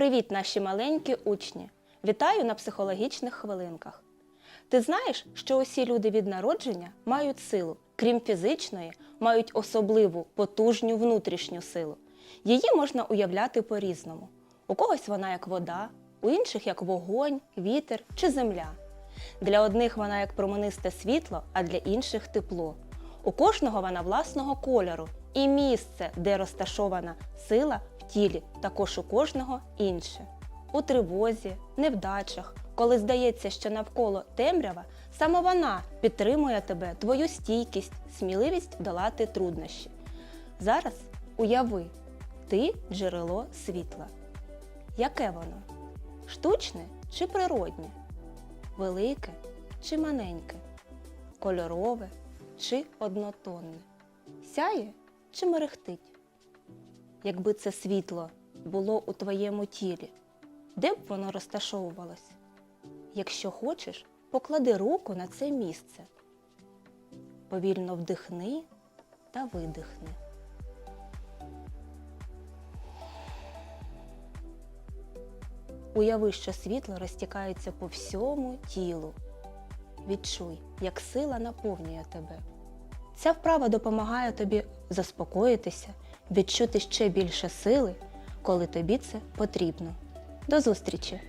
Привіт, наші маленькі учні! Вітаю на психологічних хвилинках. Ти знаєш, що усі люди від народження мають силу, крім фізичної, мають особливу потужню внутрішню силу. Її можна уявляти по-різному. У когось вона як вода, у інших як вогонь, вітер чи земля. Для одних вона як променисте світло, а для інших тепло. У кожного вона власного кольору, і місце, де розташована сила тілі, також у кожного інше. У тривозі, невдачах, коли здається, що навколо темрява, саме вона підтримує тебе, твою стійкість, сміливість долати труднощі. Зараз уяви, ти джерело світла. Яке воно? Штучне чи природнє? Велике чи маленьке? Кольорове чи однотонне? Сяє чи мерехтить? Якби це світло було у твоєму тілі, де б воно розташовувалось? Якщо хочеш, поклади руку на це місце. Повільно вдихни та видихни. Уяви, що світло розтікається по всьому тілу. Відчуй, як сила наповнює тебе. Ця вправа допомагає тобі заспокоїтися, відчути ще більше сили, коли тобі це потрібно. До зустрічі!